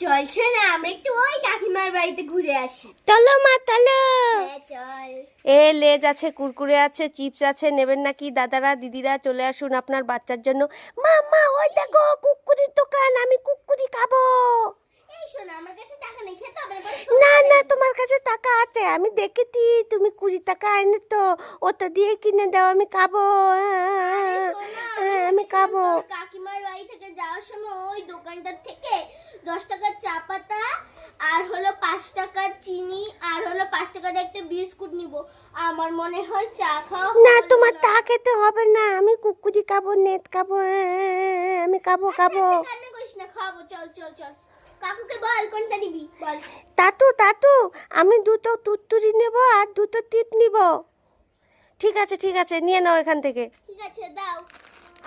চলছে না আমরা একটু ওই কাকিমার বাড়িতে ঘুরে আসি। চলো মা চলো হ্যাঁ চল। এ লেজ আছে কুরকুরে আছে চিপস আছে নেবেন নাকি দাদারা দিদিরা চলে আসুন আপনার বাচ্চার জন্য। মা মা ওই দেখো কুকুরির দোকান আমি কুকুরি খাব। না না তোমার কাছে টাকা আছে আমি দেখেছি তুমি কুড়ি টাকা এনে তো ওটা দিয়ে কিনে দাও আমি খাব। হ্যাঁ, হ্যাঁ, আমি খাব। কাকিমার বাড়ি থেকে যাওয়ার সময় ওই দোকানটার থেকে দশ টাকার চা পাতা আর হলো পাঁচ টাকার চিনি আর হলো পাঁচ টাকার একটা বিস্কুট নিব। আমার মনে হয় চা খাওয়া না তোমার তা খেতে হবে না। আমি কুকুরি খাব নেট খাব হ্যাঁ, আমি খাব খাব। আচ্ছা, আচ্ছা, কান্না করিস না খাব চল চল চল। কাকুকে বল কোনটা নিবি? বল। তাতু তাতু আমি দুটো তুত্তুরি নেব আর দুটো টিপ নিব। ঠিক আছে ঠিক আছে নিয়ে নাও এখান থেকে। ঠিক আছে দাও।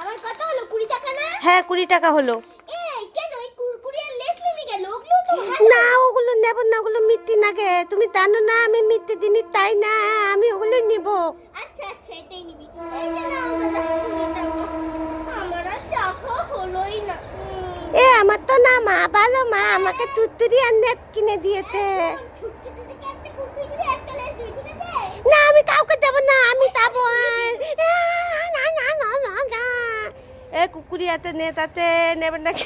আমার কত হলো? কুড়ি টাকা না? হ্যাঁ কুড়ি টাকা হলো। এই কেন? ওই কুরকুরি আর লেস নিবি কেন? ওগুলো তো না ওগুলো নেব না ওগুলো মিথ্যি নাগে তুমি জানো না আমি মিথ্যে জিনিস তাই না আমি ওগুলো নিব। আচ্ছা আচ্ছা এটাই নিবি। এই যে নাও দাদা কুড়ি টাকা। আমার আর চা হলোই না। এ আমার তো না মা ভালো মা আমাকে তুত্তুরি আর নেট কিনে দিয়েছে। ছুটকি দিদিকে একটা কুরকুরি দিবি একটা লেস দিবি ঠিক আছে? না আমি কাউকে দেবো না হাতে নেট হাতে নেবেন নাকি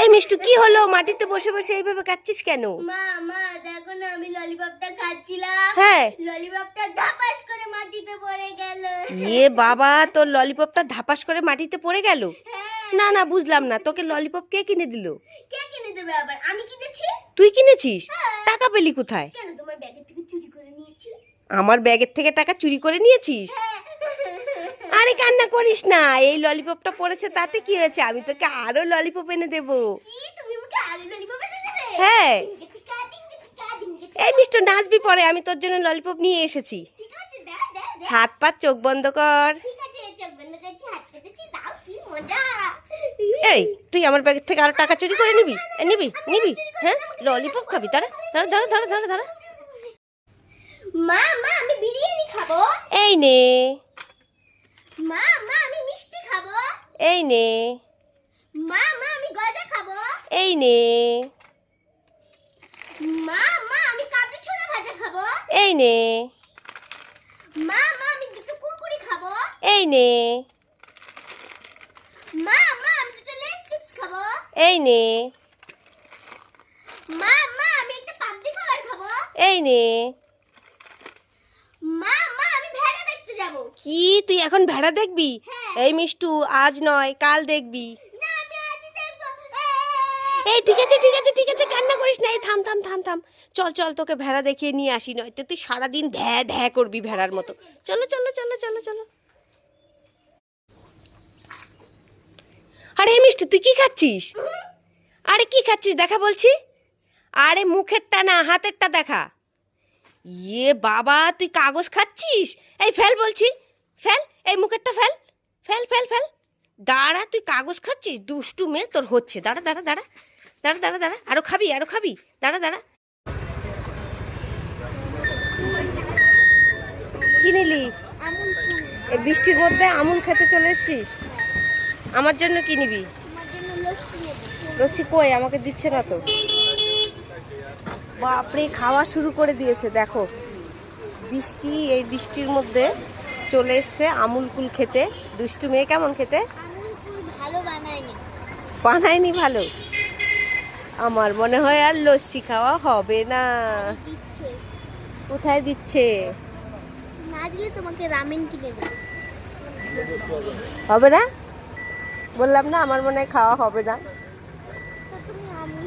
এই মিষ্টু কি হলো? মাটিতে বসে বসে এইভাবে কাচ্ছিস কেন? মা মা দেখো না আমি ললিপপটা খাচ্ছিলাম। হ্যাঁ। ললিপপটা ধাপাস করে মাটিতে পড়ে গেল। ইয়ে বাবা তোর ললিপপটা ধাপাস করে মাটিতে পড়ে গেল? হ্যাঁ। না না বুঝলাম না। তোকে ললিপপ কে কিনে দিল? কে কিনে দেবে আবার? আমি কিনেছি? তুই কিনেছিস? টাকা পেলি কোথায়? কেন তোমার ব্যাগের থেকে চুরি করে নিয়েছি? আমার ব্যাগের থেকে টাকা চুরি করে নিয়েছিস? আরে কান্না করিস না এই ললিপপটা পড়েছে তাতে কি হয়েছে? আমি তোকে আরও ললিপপ এনে দেবো। হ্যাঁ। এই মিষ্টু নাচবি পরে আমি তোর জন্য ললিপপ নিয়ে এসেছি। হাত পা চোখ বন্ধ কর। এই তুই আমার ব্যাগের থেকে আরও টাকা চুরি করে নিবি? নিবি নিবি হ্যাঁ? ললিপপ খাবি দাঁড়া দাঁড়া দাঁড়া দাঁড়া দাঁড়া দাঁড়া। মা মা আমি বিরিয়ানি খাব। এই নে। মা মা আমি মিষ্টি খাব। এই নে। মা মা আমি গজা খাব। এই নে। মা মা আমি কাবলি ছোলা ভাজা খাব। এই নে। মা মা আমি দুটো কুরকুরি খাব। এই নে। মা মা আমি দুটো লেস চিপস খাব। এই নে। মা মা আমি একটা খাবার খাব। এই নে মা মা আমি ভেড়া দেখতে যাব। কি? তুই এখন ভেড়া দেখবি? হ্যাঁ। এই মিষ্টু আজ নয় কাল দেখবি। এই ঠিক আছে ঠিক আছে ঠিক আছে কান্না করিস না। এই থাম থাম থাম থাম। চল চল তোকে ভেড়া দেখিয়ে নিয়ে আসি নয়তো তুই সারাদিন ভ্যা ভ্যা করবি ভেড়ার মতো। চলো চলো চলো চলো চলো। আরে মিষ্টি তুই কি খাচ্ছিস? আরে কি খাচ্ছিস? দেখা বলছি? আরে মুখেরটা না হাতেরটা দেখা। ইয়ে বাবা তুই কাগজ খাচ্ছিস? এই ফেল বলছি ফেল এই মুখেরটা ফেল ফেল ফেল ফেল। দাঁড়া তুই কাগজ খাচ্ছিস? দুষ্টু মেয়ে তোর হচ্ছে। দাঁড়া দাঁড়া দাঁড়া দাঁড়া দাঁড়া দাঁড়া। আরও খাবি আরও খাবি। দাঁড়া দাঁড়া। কি নিলি? এই বৃষ্টির মধ্যে আমুল খেতে চলে এসছিস? আমার জন্য কি নেব। লস্যি কই? আমাকে দিচ্ছে না তো। বাপরে, খাওয়া শুরু করে দিয়েছে, দেখো। বৃষ্টি, এই বৃষ্টির মধ্যে চলে এসছে আমুল কুল খেতে। দুষ্টু মেয়ে কেমন খেতে? বানায়নি ভালো। আমার মনে হয় আর লস্যি খাওয়া হবে না। কোথায় দিচ্ছে? তোমাকে হবে না? বললাম না, আমার মনে হয় খাওয়া হবে না। তুমি আমুল